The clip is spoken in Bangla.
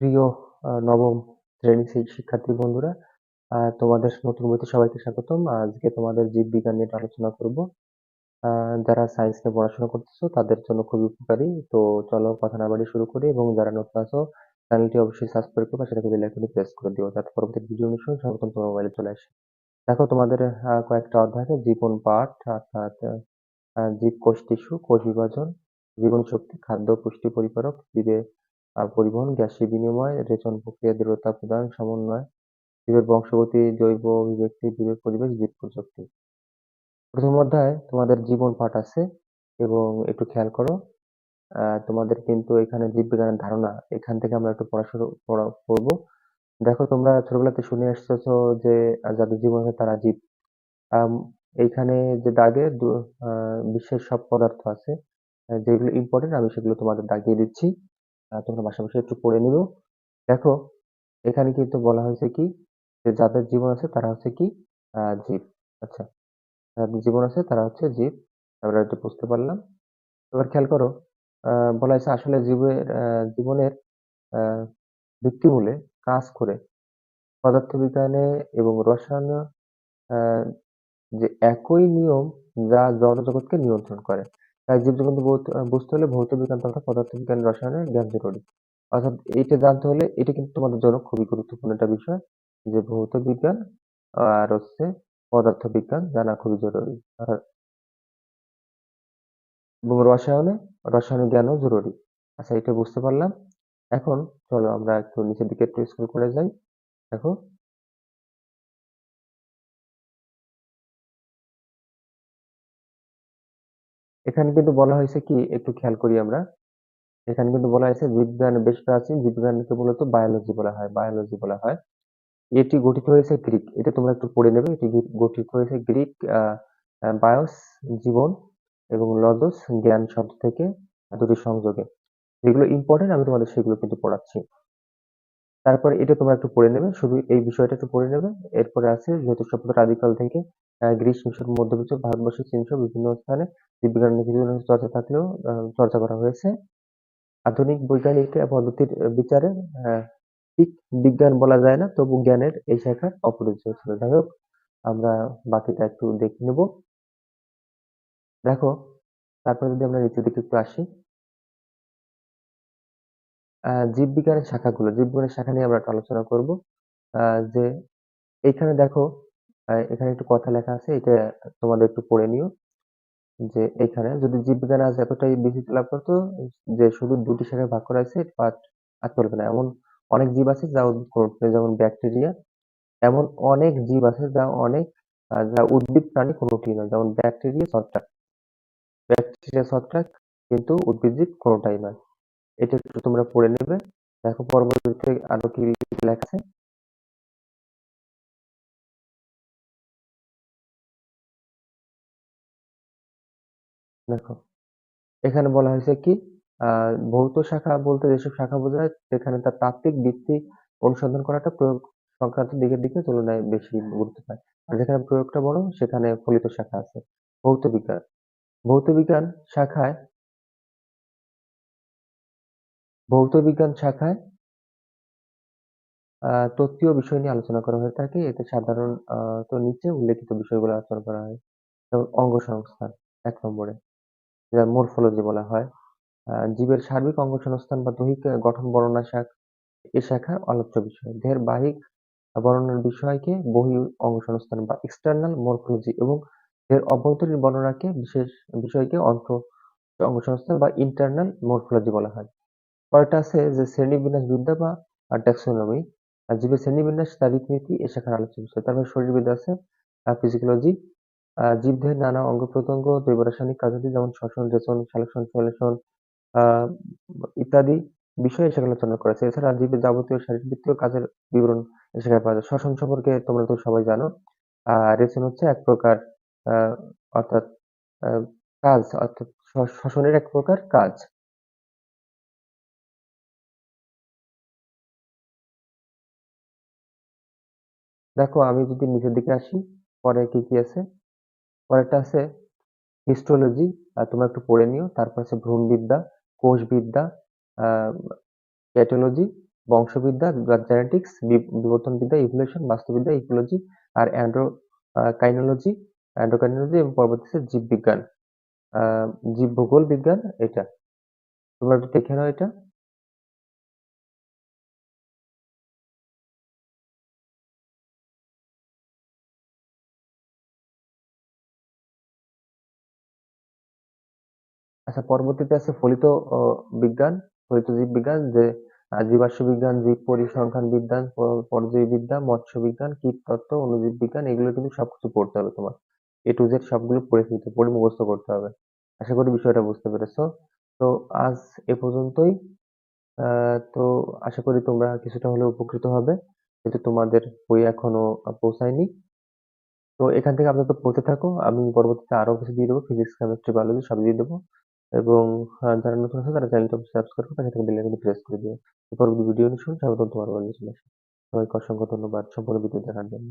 প্রিয় নবম শ্রেণির শিক্ষার্থী বন্ধুরা, তোমাদের নতুন বইতে সবাইকে স্বাগতম। আজকে তোমাদের জীববিজ্ঞান নিয়ে আলোচনা করব। যারা সায়েন্স নিয়ে পড়াশোনা করতেছো তাদের জন্য খুবই উপকারী। তো চলো কথা না বাড়িয়ে শুরু করি এবং যারা নতুন আছো চ্যানেলটি অবশ্যই সাবস্ক্রাইব করবে, সাথে বেল আইকনটি প্রেস করে দিও যাতে পরবর্তী ভিডিও নিশ্চয়ই সর্বপ্রথম তোমার মোবাইলে চলে আসে। দেখো তোমাদের কয়েকটা অধ্যায় আছে জীবন পাঠ অর্থাৎ জীব কোষ টিস্যু, কোষ বিভাজন, জীবন শক্তি, খাদ্য, পুষ্টি পরিপূরক, জীবের আ পরিবহন, গ্যাসীয় বিনিময়, রেচন প্রক্রিয়া, দৃঢ়তা প্রদান, সমন্বয়, জীবের বংশগতি, জৈব অভিব্যক্তি, জীবের পরিবেশ, জীব প্রযুক্তি। প্রথম অধ্যায় তোমাদের জীবন পাঠ আছে এবং একটু খেয়াল করো তোমাদের কিন্তু এখানে জীববিজ্ঞানের ধারণা এখান থেকে আমরা একটু পড়াশুনো পড়া পড়ব। দেখো তোমরা ছোটবেলাতে শুনে আসতেছো যে যাদের জীবন আছে তারা জীব। এইখানে যে দাগে বিশ্বের সব পদার্থ আছে যেগুলো ইম্পোর্টেন্ট আমি সেগুলো তোমাদের দাগিয়ে দিচ্ছি। তোমরা বাসায় বসে একটু পড়ে নিও। দেখো, এখানে কিন্তু বলা হয়েছে কি, যে যাদের জীবন আছে তারা হচ্ছে কি জীব। আচ্ছা। যাদের জীবন আছে তারা হচ্ছে জীব। আমরা এটা বুঝতে পারলাম। এবার খেয়াল করো বলা হয়েছে আসলে জীবের জীবনের ভিত্তিমূলে কাজ করে পদার্থবিজ্ঞানে এবং রসায়নে যে একই নিয়ম যা জড়জগৎকে নিয়ন্ত্রণ করে। আ বুঝতে হলে ভৌতবিজ্ঞান তথা পদার্থবিজ্ঞান, রসায়নের জ্ঞান জরুরি। অর্থাৎ এইটা জানতে হলে এটা কিন্তু তোমাদের জন্য খুবই গুরুত্বপূর্ণ একটা বিষয় যে ভৌত বিজ্ঞান আর হচ্ছে পদার্থবিজ্ঞান জানা খুবই জরুরি। আর রসায়নে রসায়নের জ্ঞানও জরুরি। আচ্ছা এটা বুঝতে পারলাম। এখন চলো আমরা একটু নিচের দিকে একটু স্ক্রল করে যাই। দেখো এখানে কিন্তু বলা হয়েছে কি, একটু খেয়াল করি আমরা। এখানে কিন্তু বলা হয়েছে জীববিজ্ঞান বেশ প্রাচীন জীববিজ্ঞানকে মূলত বায়োলজি বলা হয় বায়োলজি বলা হয়। এটি গঠিত হয়েছে গ্রিক। এটা তোমরা একটু পড়ে নেবে। এটি গঠিত হয়েছে গ্রিক বায়োস, জীবন এবং লজোস জ্ঞান শব্দ থেকে দুটি সংযোগে। যেগুলো ইম্পোর্টেন্ট আমি তোমাদের সেগুলো কিন্তু পড়াচ্ছি। তারপরে এটা তোমরা একটু পড়ে নেবে। শুধু এই বিষয়টা একটু পড়ে নেবে। এরপরে আছে যেহেতু সভ্যতার আদিকাল থেকে গ্রিস, মিশর, মধ্যপ্রাচ্য, ভারতবর্ষ, চীনসহ বিভিন্ন স্থানে জীববিজ্ঞানের কিছু চর্চা থাকলেও চর্চা করা হয়েছে। আধুনিক বৈজ্ঞানিক পদ্ধতির বিচারে ঠিক বিজ্ঞান বলা যায় না, তবু জ্ঞানের এই শাখার অপরিহার্য ছিল। যাই হোক আমরা বাকিটা একটু দেখে নেব। দেখো তারপরে যদি আমরা নিচের দিকে একটু আসি। জীববিজ্ঞানের শাখাগুলো, জীববিজ্ঞানের শাখা নিয়ে আমরা একটু আলোচনা করব। যে এইখানে দেখো এখানে একটু কথা লেখা আছে এটা তোমাদের একটু পড়ে নিও। যে এখানে যদি জীববিজ্ঞান আজ এতটাই বিস্তৃতি লাভ করতো যে শুধু ২ টি শাখায় ভাগ করা হয়েছে বাট আর চলবে না। এমন অনেক জীব আছে যা উদ্ভিদ কোনটি যেমন ব্যাকটেরিয়া। এমন অনেক জীব আছে যা অনেক যা উদ্ভিদ প্রাণী কোনটিই নয়। যেমন ব্যাকটেরিয়া, ছত্রাক। ব্যাকটেরিয়া, ছত্রাক কিন্তু উদ্ভিদজীব কোনোটাই নয়। এটা একটু তোমরা পড়ে নেবে। দেখো পরবর্তীতে আরও কি লেখা আছে। দেখো, এখানে বলা হয়েছে কি ভৌত শাখা বলতে যেসব শাখা বোঝায় সেখানে তার তাত্ত্বিক ভিত্তি অনুসন্ধান করাটা প্রয়োগ সংক্রান্ত দিকের দিকে তুলনায় বেশি গুরুত্ব পায়। আর যেখানে প্রয়োগটা বড়, সেখানে ফলিত শাখা আছে। ভৌত বিজ্ঞান। ভৌত বিজ্ঞান শাখায়, ভৌত বিজ্ঞান শাখায় তত্ত্বীয় বিষয় নিয়ে আলোচনা করা হয়ে থাকে। এতে সাধারণ আ তো নিচে উল্লেখিত বিষয়গুলো আলোচনা করা হয়। যেমন অঙ্গ সংস্থান ১ নম্বরে। যা মরফোলজি বলা হয়। আ জীবের সার্বিক অঙ্গসংস্থান বা দৈহিক গঠন বর্ণনা শাখ, এ শাখার আলোচ্য বিষয়। দেহের বাহ্যিক বর্ণনার বিষয়কে বহি অঙ্গসংস্থান বা এক্সটার্নাল মরফোলজি এবং দেহের অভ্যন্তরীণ বর্ণনাকে বিশেষ বিষয়কে অন্ত অঙ্গসংস্থান বা ইন্টারনাল মরফোলজি বলা হয়। পরেরটা আছে যে শ্রেণীবিন্যাসবিদ্যা বা আ ট্যাক্সোনমি। জীবের শ্রেণীবিন্যাস তার রীতিনীতি এ শাখার আলোচ্য বিষয়। তারপরে শরীরবিদ্যা আছে ফিজিওলজি। জীবদেহের নানা অঙ্গ-প্রত্যঙ্গ, জৈব রাসায়নিক কার্যাদি যেমন শ্বসন, রেচন, সালোকসংশ্লেষণ সালোকসংশ্লেষণ আ ইত্যাদি বিষয় শাখায় আলোচনা করা হয়েছে। এছাড়া জীবের যাবতীয় শারীরবৃত্তীয় কাজের বিবরণ শাখায় পাওয়া যায়। শ্বসন সম্পর্কে তোমরা তো সবাই জানো। আ রেচন হচ্ছে এক প্রকার আ অর্থাৎ আ কাজ অর্থাৎ শ্বসনের এক প্রকার কাজ। দেখো আমি যদি নিচের দিকে আসি, পরে কি, কি আছে? পরেরটা আছে হিস্টোলজি তোমরা একটু পড়ে নিও। তারপর আছে ভ্রূণবিদ্যা, কোষবিদ্যা, আ প্যাথোলজি, বংশবিদ্যা জেনেটিক্স বিবর্তনবিদ্যা ইভলিউশন বাস্তুবিদ্যা ইকোলজি আর অ্যান্ড্রো কাইনোলজি অ্যান্ড্রোকাইনোলজি এবং পরবর্তীতে জীববিজ্ঞান। জীব ভূগোল বিজ্ঞান এটা। তোমরা একটু দেখে নাও এটা। আচ্ছা পরবর্তীতে আছে ফলিত বিজ্ঞান, ফলিত জীব বিজ্ঞান, যে জীবাশ্ম বিজ্ঞান, জীব পরিসংখ্যান বিজ্ঞান, প- পরজীবী বিদ্যা, মৎস্য বিজ্ঞান কীটতত্ত্ব অণুজীব বিজ্ঞান, এগুলো কিন্তু সবকিছু পড়তে হবে তোমার। এ টু জেড সবগুলো পড়ে ফেলতে পড়ে মুখস্থ করতে হবে। আশা করি বিষয়টা বুঝতে পেরেছ। তো আজ এ পর্যন্তই। তো আশা করি তোমরা কিছুটা হলেও উপকৃত হবে কিন্তু তোমাদের বই এখনও পৌঁছায়নি। তো এখান থেকে আপাতত পড়তে থাকো, আমি পরবর্তীতে আরও কিছু দিয়ে দেবো ফিজিক্স কেমিস্ট্রি বায়োলজি সব দিয়ে দেবো। এবং আহ, যারা নতুন আছে তারা চ্যানেলটা সাবস্ক্রাইব করে পাশে থেকে বেল আইকনটি প্রেস করে দিও। পরবর্তী ভিডিও নিয়ে শুনুন স্বাগতম তোমার বাড়ি চলে সবাইকে অসংখ্য ধন্যবাদ। সম্পূর্ণ ভিডিও দেখার জন্য।